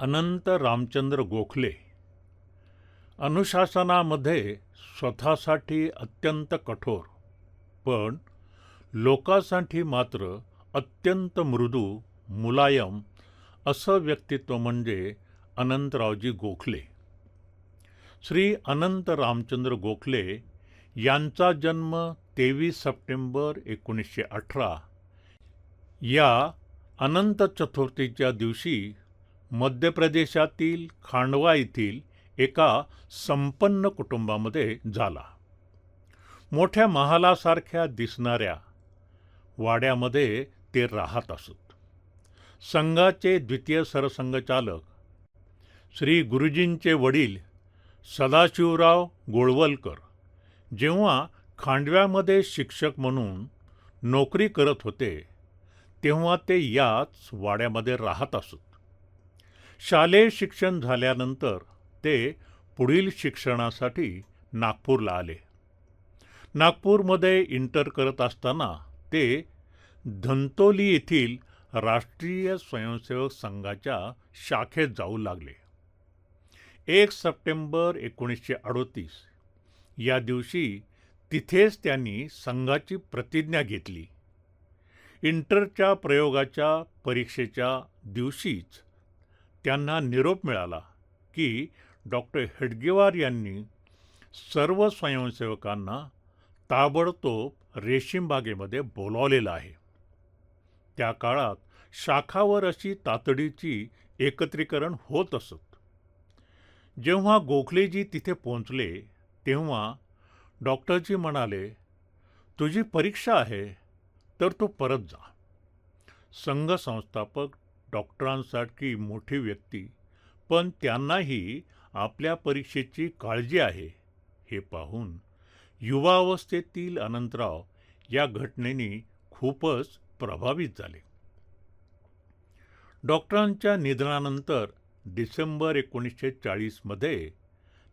अनंत रामचंद्र गोखले अनुशासनामध्ये स्वतःसाठी अत्यंत कठोर पण लोकांसाठी मात्र अत्यंत मृदू मुलायम असं व्यक्तित्व म्हणजे अनंतरावजी गोखले. श्री अनंत रामचंद्र गोखले यांचा जन्म तेवीस सप्टेंबर एकोणीसशे अठरा या अनंत चतुर्थीच्या दिवशी मध्य प्रदेशातील खांडवा येथील एका संपन्न कुटुंबामध्ये झाला. मोठ्या महालासारख्या दिसणाऱ्या वाड्यामध्ये ते राहत असत. संघाचे द्वितीय सरसंघचालक श्री गुरुजींचे वडील सदाशिवराव गोळवलकर जेव्हा खांडव्यामध्ये शिक्षक म्हणून नोकरी करत होते तेव्हा ते याच वाड्यामध्ये राहत असत. शालेय शिक्षण झाल्यानंतर ते पुढील शिक्षणासाठी नागपूरला आले. नागपूरमध्ये इंटर करत असताना ते धंतोली येथील राष्ट्रीय स्वयंसेवक संघाच्या शाखेत जाऊ लागले. एक सप्टेंबर एकोणीसशे अडोतीस या दिवशी तिथेच त्यांनी संघाची प्रतिज्ञा घेतली. इंटरच्या प्रयोगाच्या परीक्षेच्या दिवशीच त्यांना निरोप मिळाला की डॉक्टर हेडगेवार यांनी सर्व स्वयंसेवकांना ताबडतोब रेशीमबागेमध्ये बोलावलेलं आहे. त्या काळात शाखावर अशी तातडीची एकत्रीकरण होत असत. जेव्हा गोखलेजी तिथे पोहोचले तेव्हा डॉक्टरजी म्हणाले तुझी परीक्षा आहे तर तू परत जा. संघ संस्थापक डॉक्टरांसारखी मोठी व्यक्ती पण त्यांनाही आपल्या परीक्षेची काळजी आहे. हे पाहून युवावस्थेतील अनंतराव या घटनेने खूपच प्रभावित झाले. डॉक्टरांच्या निधनानंतर डिसेंबर एकोणीसशे चाळीसमध्ये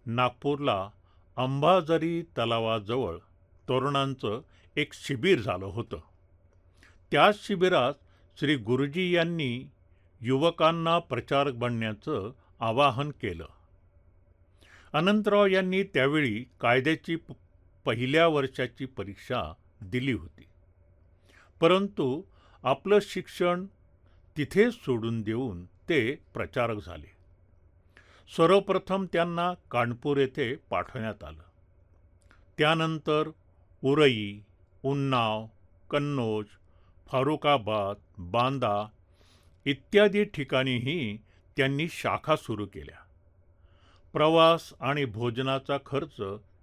नागपूरला अंबाझरी तलावाजवळ तरुणांचं एक शिबिर झालं होतं. त्याच शिबिरात श्री गुरुजी यांनी युवकांना प्रचारक बनण्याचं आवाहन केलं. अनंतराव यांनी त्यावेळी कायद्याची पहिल्या वर्षाची परीक्षा दिली होती. परंतु आपलं शिक्षण तिथेच सोडून देऊन ते प्रचारक झाले. सर्वप्रथम त्यांना कानपूर येथे पाठवण्यात आलं. त्यानंतर उरई उन्नाव कन्नौज फारुखाबाद बांदा इत्यादी ठिकाणीही त्यांनी शाखा सुरू केल्या. प्रवास आणि भोजनाचा खर्च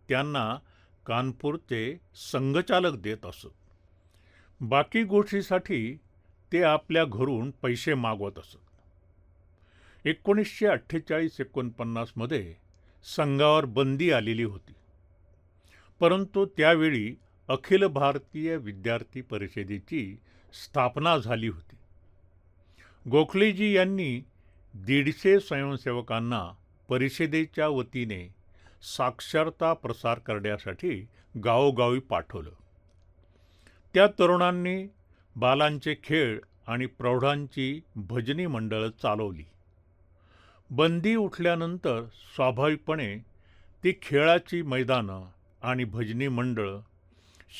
त्यांना कानपूरचे संघचालक देत असत. बाकी गोष्टीसाठी ते आपल्या घरून पैसे मागवत असत. एकोणीसशे अठ्ठेचाळीस एकोणपन्नासमध्ये संघावर बंदी आलेली होती. परंतु त्यावेळी अखिल भारतीय विद्यार्थी परिषदेची स्थापना झाली होती. गोखलेजी यांनी दीडशे स्वयंसेवकांना परिषदेच्या वतीने साक्षरता प्रसार करण्यासाठी गावोगावी पाठवलं. त्या तरुणांनी बालांचे खेळ आणि प्रौढांची भजनी मंडळं चालवली. बंदी उठल्यानंतर स्वाभाविकपणे ती खेळाची मैदानं आणि भजनी मंडळं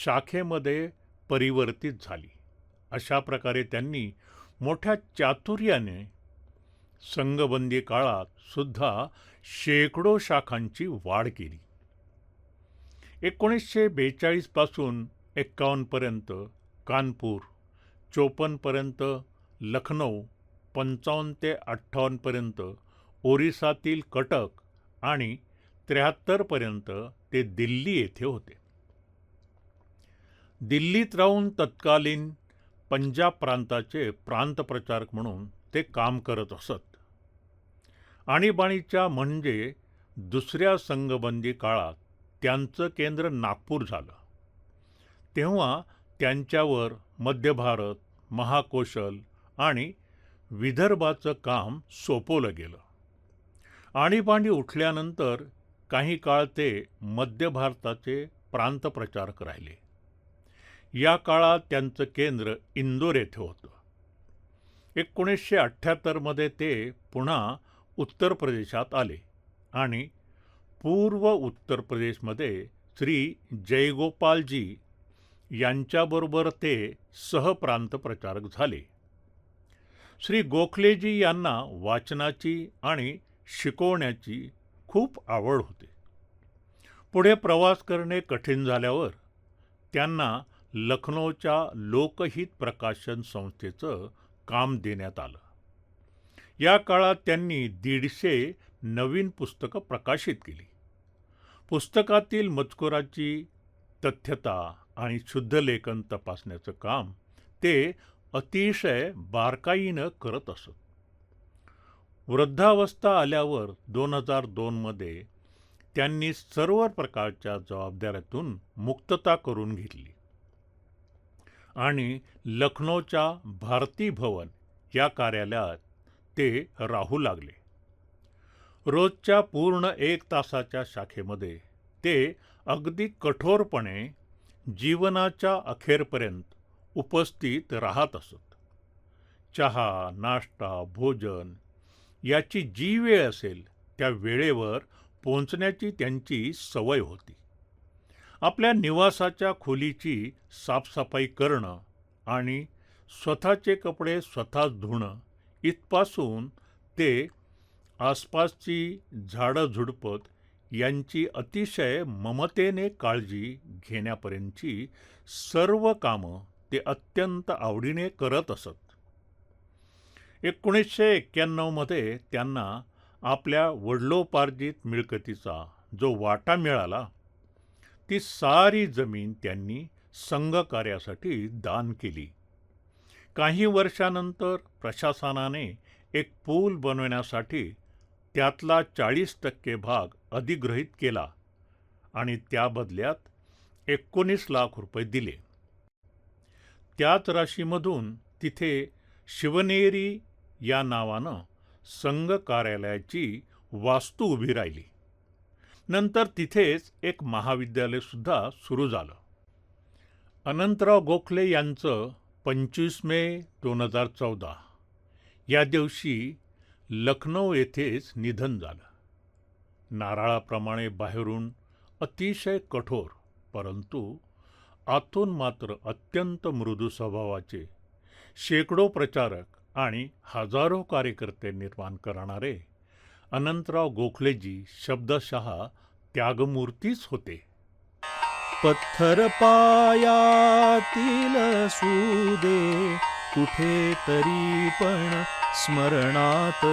शाखेमध्ये परिवर्तित झाली. अशा प्रकारे त्यांनी मोठ्या चातुर्याने संघबंदी काळात सुद्धा शेकडो शाखांची वाढ केली. एकोणीसशे बेचाळीसपासून एक्कावन्नपर्यंत कानपूर चोपन्नपर्यंत लखनौ पंचावन्न ते अठ्ठावन्नपर्यंत ओरिसातील कटक आणि त्र्याहत्तरपर्यंत ते दिल्ली येथे होते. दिल्लीत राहून तत्कालीन पंजाब प्रांताचे प्रांतप्रचारक म्हणून ते काम करत असत. आणीबाणीच्या म्हणजे दुसऱ्या संघबंदी काळात त्यांचं केंद्र नागपूर झालं. तेव्हा त्यांच्यावर मध्य भारत महाकोशल आणि विदर्भाचं काम सोपवलं गेलं. आणीबाणी उठल्यानंतर काही काळ ते मध्य भारताचे प्रांतप्रचारक राहिले. या काळात त्यांचं केंद्र इंदोर येथे होतं. एकोणीसशे अठ्ठ्याहत्तरमध्ये ते पुन्हा उत्तर प्रदेशात आले आणि पूर्व उत्तर प्रदेशमध्ये श्री जयगोपालजी यांच्याबरोबर ते सहप्रांत प्रचारक झाले. श्री गोखलेजी यांना वाचनाची आणि शिकवण्याची खूप आवड होती. पुढे प्रवास करणे कठीण झाल्यावर त्यांना लखनौच्या लोकहित प्रकाशन संस्थेचं काम देण्यात आलं. या काळात त्यांनी दीडशे नवीन पुस्तकं प्रकाशित केली. पुस्तकातील मजकुराची तथ्यता आणि शुद्ध लेखन तपासण्याचं काम ते अतिशय बारकाईनं करत असत. वृद्धावस्था आल्यावर दोन हजार दोनमध्ये त्यांनी सर्व प्रकारच्या जबाबदाऱ्यातून मुक्तता करून घेतली. आणि लखनौच्या भारती भवन या कार्यालयात ते राहू लागले. रोजच्या पूर्ण एक तासाच्या शाखेमध्ये ते अगदी कठोरपणे जीवनाच्या अखेरपर्यंत उपस्थित राहत असत. चहा नाश्ता भोजन याची जी वेळ असेल त्या वेळेवर पोहोचण्याची त्यांची सवय होती. आपल्या निवासाच्या खोलीची साफसफाई करणं आणि स्वतःचे कपडे स्वतःच धुणं इथपासून ते आसपासची झाडं झुडपत यांची अतिशय ममतेने काळजी घेण्यापर्यंतची सर्व कामं ते अत्यंत आवडीने करत असत. एकोणीसशे एक्क्याण्णवमध्ये त्यांना आपल्या वडलोपार्जित मिळकतीचा जो वाटा मिळाला ती सारी जमीन त्यांनी संघकार्यासाठी दान केली. काही वर्षानंतर प्रशासनाने एक पूल बनवण्यासाठी त्यातला चाळीस टक्के भाग अधिग्रहित केला आणि त्या बदल्यात एकोणीस लाख रुपये दिले. त्याच राशीमधून तिथे शिवनेरी या नावानं संघ कार्यालयाची वास्तू उभी राहिली. नंतर तिथेच एक महाविद्यालयसुद्धा सुरू झालं. अनंतराव गोखले यांचं पंचवीस मे दोन हजार चौदा. या दिवशी लखनौ येथेच निधन झालं. नारळाप्रमाणे बाहेरून अतिशय कठोर परंतु आतून मात्र अत्यंत मृदू स्वभावाचे शेकडो प्रचारक आणि हजारो कार्यकर्ते निर्माण करणारे अनंतराव गोखलेजी शब्दशः त्यागमूर्तीच होते. पत्थर पायातील सुदे कुठे तरी पण स्मरणात.